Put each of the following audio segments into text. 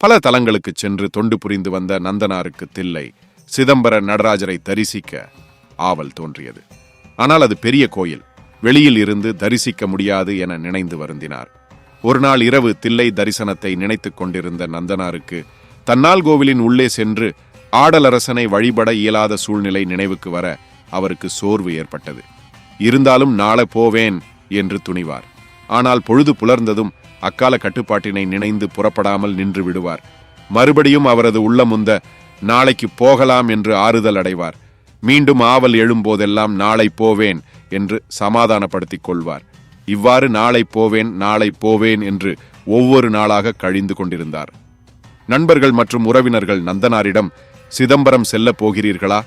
பல தலங்களுக்கு சென்று தொண்டு புரிந்து வந்த நந்தனாருக்கு தில்லை சிதம்பர நடராஜரை தரிசிக்க ஆவல் தோன்றியது. ஆனால் அது பெரிய கோயில் வெளியில் இருந்து தரிசிக்க முடியாது என நினைந்து வருந்தினார். ஒரு நாள் இரவு தில்லை தரிசனத்தை நினைத்துக் கொண்டிருந்த நந்தனாருக்கு தன்னால் கோவிலின் உள்ளே சென்று ஆடலரசனை வழிபட இயலாத சூழ்நிலை நினைவுக்கு வர அவருக்கு சோர்வு ஏற்பட்டது. இருந்தாலும் நாளை போவேன் என்று துணிவார். ஆனால் பொழுது புலர்ந்ததும் அக்கால கட்டுப்பாட்டினை நினைந்து புறப்படாமல் நின்று விடுவார். மறுபடியும் அவரது உள்ளமுந்த நாளைக்கு போகலாம் என்று ஆறுதல் அடைவார். மீண்டும் ஆவல் எழும்போதெல்லாம் நாளை போவேன் என்று சமாதானப்படுத்திக் கொள்வார். இவ்வாறு நாளை போவேன் நாளை போவேன் என்று ஒவ்வொரு நாளாக கழிந்து கொண்டிருந்தார். நண்பர்கள் மற்றும் உறவினர்கள் நந்தனாரிடம் சிதம்பரம் செல்லப் போகிறீர்களா?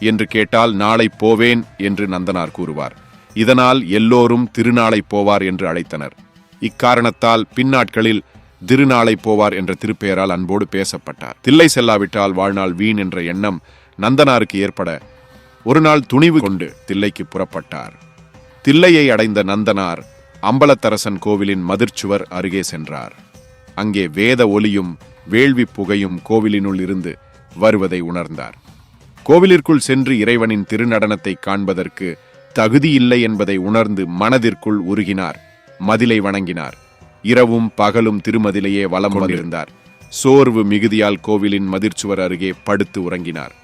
என்று கேட்டால் நாளை போவேன் என்று நந்தனார் கூறுவார். இதனால் எல்லோரும் திருநாளை போவார் என்று அழைத்தனர். இக்காரணத்தால் பின்னாட்களில் திருநாளை போவார் என்ற திருப்பெயரால் அன்போடு பேசப்பட்டார். தில்லை செல்லாவிட்டால் வாழ்நாள் வீண் என்ற எண்ணம் நந்தனாருக்கு ஏற்பட ஒரு நாள் துணிவு கொண்டு தில்லைக்கு புறப்பட்டார். தில்லையை அடைந்த நந்தனார் அம்பலத்தரசன் கோவிலின் மதிர்ச்சுவர் அருகே சென்றார். அங்கே வேத ஒலியும் வேள்வி புகையும் கோவிலினுள் இருந்து வருவதை உணர்ந்தார். கோவிலிற்குள் சென்று இறைவனின் திருநடனத்தை காண்பதற்கு தகுதியில்லை என்பதை உணர்ந்து மனதிற்குள் உருகினார். மதிலை வணங்கினார். இரவும் பகலும் திருமதிலையே வலம் கொண்டிருந்தார் சோர்வு மிகுதியால் கோவிலின் மதிர்ச்சுவர் அருகே படுத்து உறங்கினார்.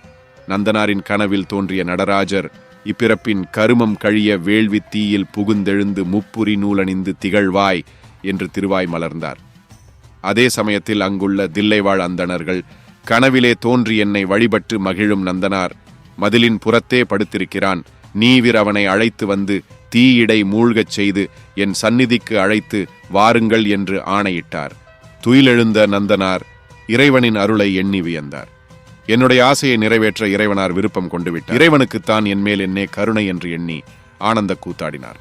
நந்தனாரின் கனவில் தோன்றிய நடராஜர் இப்பிறப்பின் கருமம் கழிய வேள்வி தீயில் புகுந்தெழுந்து முப்புரி நூலணிந்து திகழ்வாய் என்று திருவாய் மலர்ந்தார். அதே சமயத்தில் அங்குள்ள தில்லைவாழ் அந்தணர்கள் கனவிலே தோன்றி என்னை வழிபட்டு மகிழும் நந்தனார் மதிலின் புறத்தே படுத்திருக்கிறான். நீவிர் அவனை அழைத்து வந்து தீயிடை மூழ்கச் செய்து என் சந்நிதிக்கு அழைத்து வாருங்கள் என்று ஆணையிட்டார். துயிலெழுந்த நந்தனார் இறைவனின் அருளை எண்ணி வியந்தார். என்னுடைய ஆசையை நிறைவேற்ற இறைவனார் விருப்பம் கொண்டு விட்டார் இறைவனுக்குத்தான் என் மேல் என்னே கருணை என்று எண்ணி ஆனந்த கூத்தாடினார்.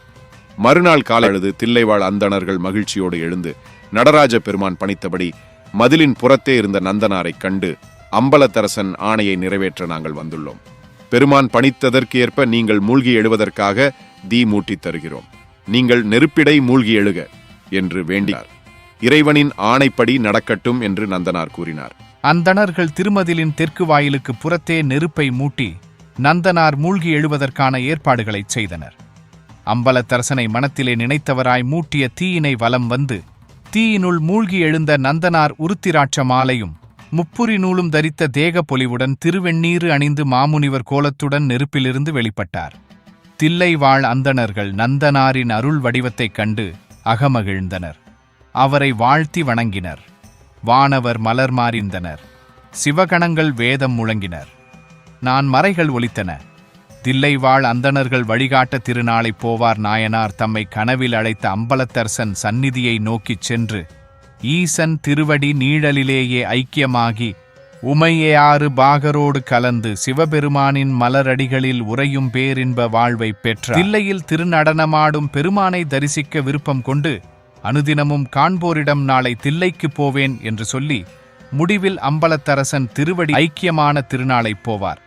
மறுநாள் காலழுது தில்லைவாழ் அந்தணர்கள் மகிழ்ச்சியோடு எழுந்து நடராஜ பெருமான் பணித்தபடி மதிலின் புறத்தே இருந்த நந்தனாரைக் கண்டு அம்பலத்தரசன் ஆணையை நிறைவேற்ற நாங்கள் வந்துள்ளோம். பெருமான் பணித்ததற்கு ஏற்ப நீங்கள் மூழ்கி எழுவதற்காக தீ மூட்டி தருகிறோம். நீங்கள் நெருப்பிடை மூழ்கி எழுக என்று வேண்டினார். இறைவனின் ஆணைப்படி நடக்கட்டும் என்று நந்தனார் கூறினார். அந்தணர்கள் திருமதிலின் தெற்கு வாயிலுக்கு புறத்தே நெருப்பை மூட்டி நந்தனார் மூழ்கி எழுவதற்கான ஏற்பாடுகளைச் செய்தனர். அம்பலத்தரசனை மனத்திலே நினைத்தவராய் மூட்டிய தீயினை வலம் வந்து தீயினுள் மூழ்கி எழுந்த நந்தனார் உருத்திராட்ச மாலையும் முப்புரி நூலும் தரித்த தேக பொலிவுடன் திருவெண்ணீறு அணிந்து மாமுனிவர் கோலத்துடன் நெருப்பிலிருந்து வெளிப்பட்டார். தில்லை வாழ் அந்தணர்கள் நந்தனாரின் அருள் வடிவத்தைக் கண்டு அகமகிழ்ந்தனர். அவரை வாழ்த்தி வணங்கினர். வானவர் மலர் மாறிந்தனர். சிவகணங்கள் வேதம் முழங்கினர். நான் மறைகள் ஒலித்தன. தில்லை வாழ் அந்தணர்கள் வழிகாட்ட திருநாளைப் போவார் நாயனார் தம்மை கனவில் அழைத்த அம்பலத்தரசன் சந்நிதியை நோக்கிச் சென்று ஈசன் திருவடி நீழலிலேயே ஐக்கியமாகி உமையாறு பாகரோடு கலந்து சிவபெருமானின் மலரடிகளில் உறையும் பேரின்ப வாழ்வை பெற்ற தில்லையில் திருநடனமாடும் பெருமானை தரிசிக்க விருப்பம் கொண்டு அனுதினமும் காண்போரிடம் நாளை தில்லைக்கு போவேன் என்று சொல்லி முடிவில் அம்பலத்தரசன் திருவடி ஐக்கியமான திருநாளைப் போவார்.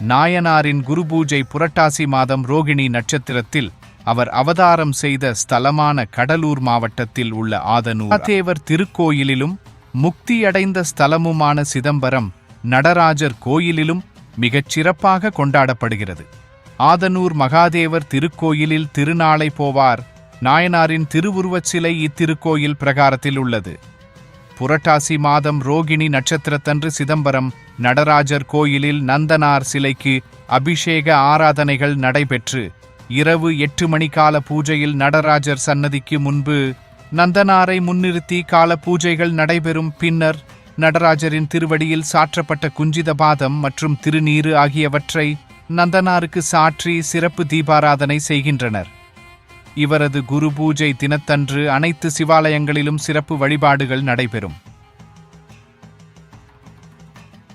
நாயனாரின் குரு பூஜை புரட்டாசி மாதம் ரோகிணி நட்சத்திரத்தில் அவர் அவதாரம் செய்த ஸ்தலமான கடலூர் மாவட்டத்தில் உள்ள ஆதனூர். தேவர் திருக்கோயிலிலும் முக்தியடைந்த ஸ்தலமுமான சிதம்பரம் நடராஜர் கோயிலிலும் மிகச் சிறப்பாக கொண்டாடப்படுகிறது. ஆதனூர் மகாதேவர் திருக்கோயிலில் திருநாளை போவார். நாயனாரின் திருவுருவச் சிலை இத்திருக்கோயில் பிரகாரத்தில் உள்ளது. புரட்டாசி மாதம் ரோகிணி நட்சத்திரத்தன்று சிதம்பரம் நடராஜர் கோயிலில் நந்தனார் சிலைக்கு அபிஷேக ஆராதனைகள் நடைபெற்று இரவு எட்டு மணிக்கால பூஜையில் நடராஜர் சன்னதிக்கு முன்பு நந்தனாரை முன்னிறுத்தி கால பூஜைகள் நடைபெறும் பின்னர் நடராஜரின் திருவடியில் சாற்றப்பட்ட குஞ்சித பாதம் மற்றும் திருநீறு ஆகியவற்றை நந்தனாருக்கு சாற்றி சிறப்பு தீபாராதனை செய்கின்றனர். இவரது குரு பூஜை தினத்தன்று அனைத்து சிவாலயங்களிலும் சிறப்பு வழிபாடுகள் நடைபெறும்.